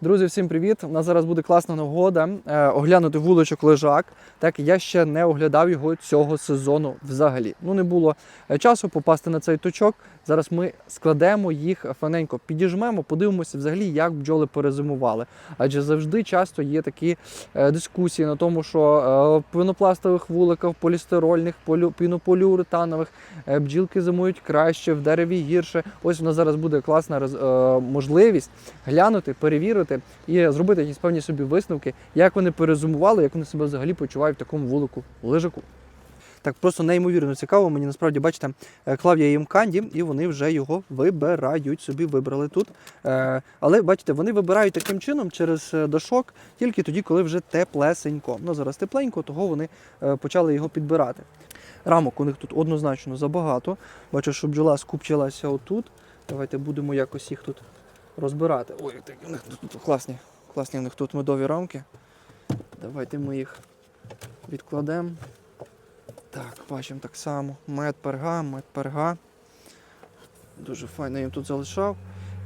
Друзі, всім привіт! У нас зараз буде класна нагода е, оглянути вуличок лежак. Так я ще не оглядав його цього сезону взагалі. Ну не було е, часу попасти на цей точок. Зараз ми складемо їх фаненько, підіжмемо, подивимося взагалі, як бджоли перезимували. Адже завжди часто є такі е, дискусії на тому, що е, в пінопластових вуликах, полістирольних, полю, пінополіуретанових е, бджілки зимують краще, в дереві гірше. Ось у нас зараз буде класна е, можливість глянути, перевірити і зробити якісь певні собі висновки, як вони перезумували, як вони себе взагалі почувають в такому вулику лежаку. Так, просто неймовірно цікаво. Мені насправді бачите, е, клав я їм канді, і вони вже його вибирають. Собі вибрали тут. Е, Але бачите, вони вибирають таким чином через е, дошок тільки тоді, коли вже теплесенько. Ну зараз тепленько, того вони почали його підбирати. Рамок у них тут однозначно забагато. Бачу, що бджола скупчилася отут. Давайте будемо якось їх тут розбирати. Ой, у них тут, класні, класні у них тут медові рамки. Давайте ми їх відкладемо. Так, бачимо так само. Мед перга, мед перга. Дуже файно їм тут залишав.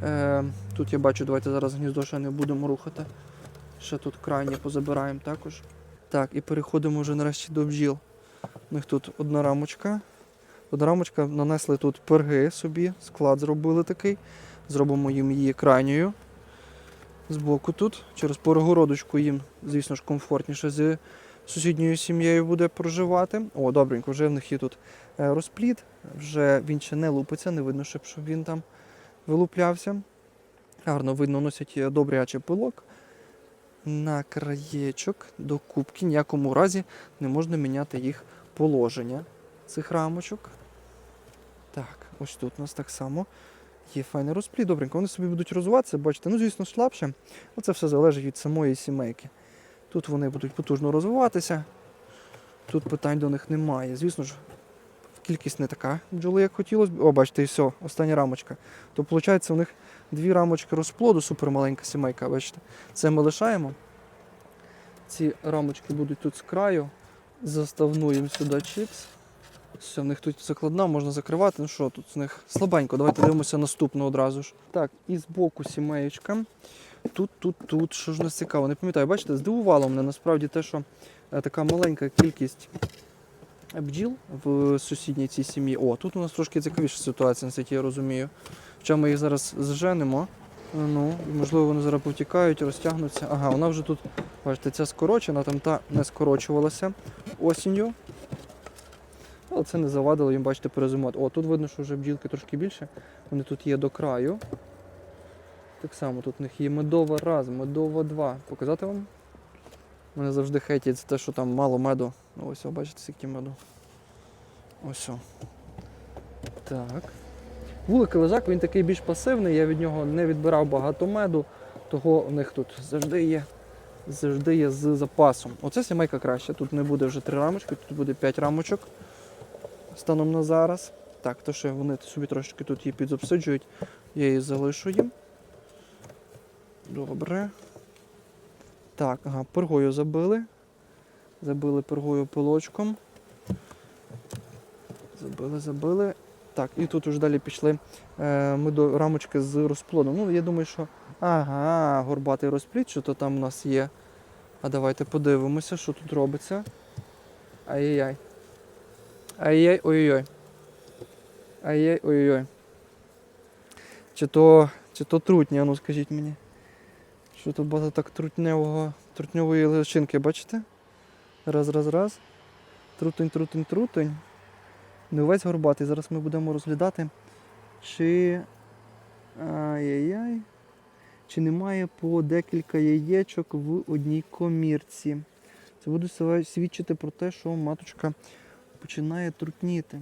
Е, тут я бачу, давайте зараз гніздо ще не будемо рухати. Ще тут крайнє позабираємо також. Так, і переходимо вже нарешті до бджіл. У них тут одна рамочка. Одна рамочка нанесли тут перги собі, склад зробили такий. Зробимо їм її крайньою. Збоку тут. Через перегородочку їм, звісно ж, комфортніше з сусідньою сім'єю буде проживати. О, добренько, вже в них є тут е, розпліт, вже він ще не лупиться, не видно, щоб щоб він там вилуплявся. Гарно видно, носять е, добрячий пилок. На краєчок до кубки ніякому разі не можна міняти їх положення цих рамочок. Так, ось тут у нас так само є файний розплід. Добренько, вони собі будуть розвиватися, бачите, ну, звісно, слабше, але це все залежить від самої сімейки. Тут вони будуть потужно розвиватися. Тут питань до них немає. Звісно ж, кількість не така бджоли, як хотілося б. О, бачите, і все, остання рамочка. То виходить, у них дві рамочки розплоду, супермаленька сімейка, бачите. Це ми лишаємо. Ці рамочки будуть тут з краю. Заставну їм сюди чіпс. Все, в них тут закладна, можна закривати. Ну що тут з них слабенько. Давайте дивимося наступну одразу ж. Так, і з боку сімеєчка. Тут, тут, тут. Що ж нас цікаво? Не пам'ятаю, бачите, здивувало мене насправді те, що е, така маленька кількість бджіл в сусідній цій сім'ї. О, тут у нас трошки цікавіша ситуація, наскільки я розумію. Хоча ми їх зараз зженемо. Ну, можливо, вони зараз повтікають, розтягнуться. Ага, вона вже тут, бачите, ця скорочена, там та не скорочувалася осінню. Але це не завадило їм, бачите, перезимувати. О, тут видно, що вже бджілки трошки більше. Вони тут є до краю. Так само тут у них є медова раз, медова два. Показати вам? Мене завжди хейтять за те, що там мало меду. Ну ось, о, бачите, скільки меду. Ось. о. Так. Вулик лежак, він такий більш пасивний, я від нього не відбирав багато меду, того у них тут завжди є, завжди є з запасом. Оце сімейка краще. Тут не буде вже три рамочки, тут буде п'ять рамочок станом на зараз. Так, то що вони собі трошки тут її підзапсиджують, я її залишу їм. Добре. Так, ага, пергою забили. Забили пергою пилочком. Забили, забили. Так, і тут уже далі пішли е, ми до рамочки з розплодом. Ну, я думаю, що. Ага, горбатий розплід, що то там у нас є. А давайте подивимося, що тут робиться. Ай-яй-яй. Ай-яй, ой-ой-ой. Ай-яй, ой-ой-ой. Чи то, чи то трутня, ну скажіть мені. Що тут багато так трутневого, трутньової личинки, бачите? Раз, раз, раз. Трутень, трутень, трутень. Не увесь горбатий. Зараз ми будемо розглядати, чи. Ай-яй-яй. Чи немає по декілька яєчок в одній комірці. Це буде свідчити про те, що маточка починає трутніти.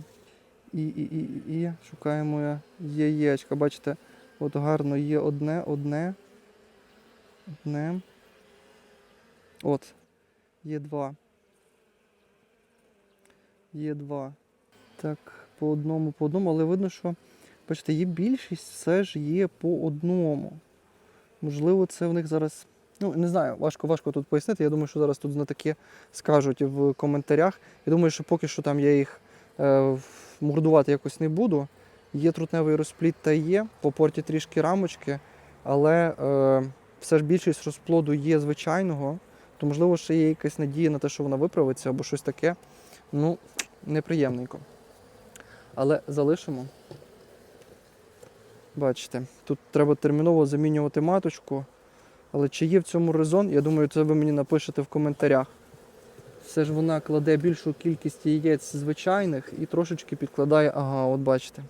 І, і, і, і, шукаємо яєчка. Бачите, от гарно є одне, одне. Одне. От. Є два. Є два. Так, по одному, по одному, але видно, що, бачите, є більшість, все ж є по одному. Можливо, це в них зараз. Ну, не знаю, важко важко тут пояснити. Я думаю, що зараз тут знатоки скажуть в коментарях. Я думаю, що поки що там я їх е, мордувати якось не буду. Є трутневий розпліт та є, по порті трішки рамочки, але е, все ж більшість розплоду є звичайного, то можливо ще є якась надія на те, що вона виправиться або щось таке. Ну, неприємненько. Але залишимо. Бачите, тут треба терміново замінювати маточку. Але чи є в цьому резон, я думаю, це ви мені напишете в коментарях. Все ж вона кладе більшу кількість яєць звичайних і трошечки підкладає, ага, от бачите.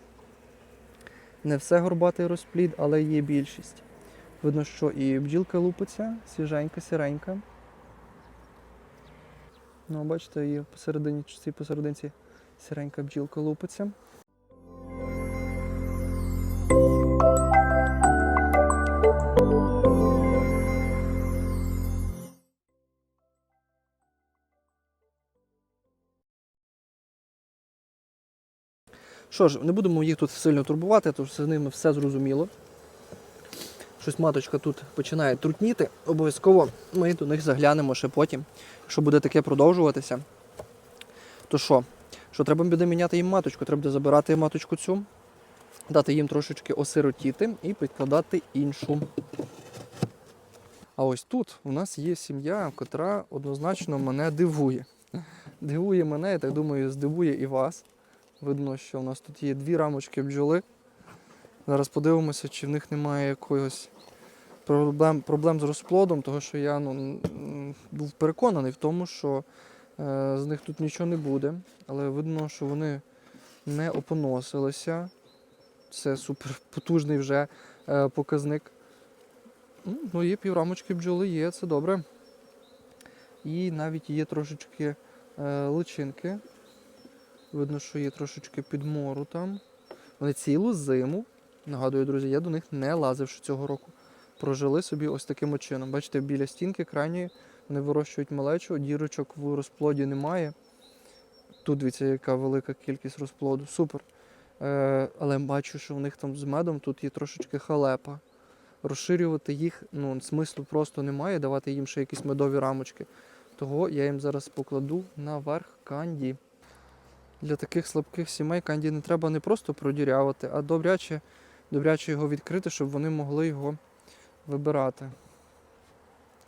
Не все горбатий розплід, але є більшість. Видно, що і бджілка лупиться, свіженька, сіренька. Ну, бачите, і посередині, посерединці сіренька бджілка лупиться. Що ж, не будемо їх тут сильно турбувати, тому з ними все зрозуміло. Щось маточка тут починає трутніти. Обов'язково ми до них заглянемо ще потім, якщо буде таке продовжуватися. То що? Що треба буде міняти їм маточку? Треба буде забирати маточку цю, дати їм трошечки осиротіти і підкладати іншу. А ось тут у нас є сім'я, котра однозначно мене дивує. Дивує мене, я так думаю, здивує і вас. Видно, що у нас тут є дві рамочки бджоли. Зараз подивимося, чи в них немає якогось проблем, проблем з розплодом, тому що я ну, був переконаний в тому, що е, з них тут нічого не буде. Але видно, що вони не опоносилися. Це супер потужний вже е, показник. Ну, Ну, є піврамочки бджоли, є, це добре. І навіть є трошечки е, личинки. Видно, що є трошечки підмору там. Вони цілу зиму, нагадую, друзі, я до них не лазив ще цього року. Прожили собі ось таким чином. Бачите, біля стінки крайньої вони вирощують малечу, дірочок в розплоді немає. Тут дивіться, яка велика кількість розплоду. Супер. Е, але бачу, що в них там з медом тут є трошечки халепа. Розширювати їх, ну, смислу просто немає, давати їм ще якісь медові рамочки. Того я їм зараз покладу наверх канді. Для таких слабких сімей канді не треба не просто продірявити, а добряче, добряче його відкрити, щоб вони могли його вибирати.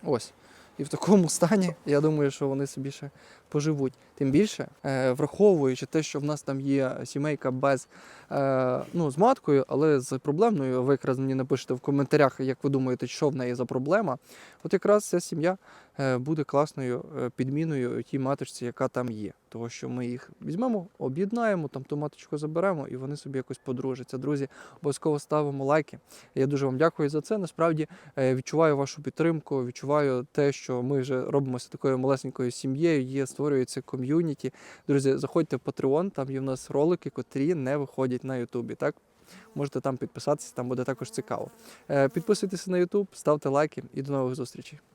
Ось. І в такому стані, я думаю, що вони собі ще поживуть. Тим більше, е, враховуючи те, що в нас там є сімейка без е, ну, з маткою, але з проблемною. Ви якраз мені напишете в коментарях, як ви думаєте, що в неї за проблема. От якраз ця сім'я буде класною е, підміною тій маточці, яка там є. Того, що ми їх візьмемо, об'єднаємо, там ту маточку заберемо, і вони собі якось подружаться. Друзі, обов'язково ставимо лайки. Я дуже вам дякую за це. Насправді е, відчуваю вашу підтримку, відчуваю те, що ми вже робимося такою малесенькою сім'єю. Є створюється ком'юніті. Друзі, заходьте в Patreon, там є в нас ролики, котрі не виходять на Ютубі. Так можете там підписатися, там буде також цікаво. Е, Підписуйтесь на Ютуб, ставте лайки і до нових зустрічей.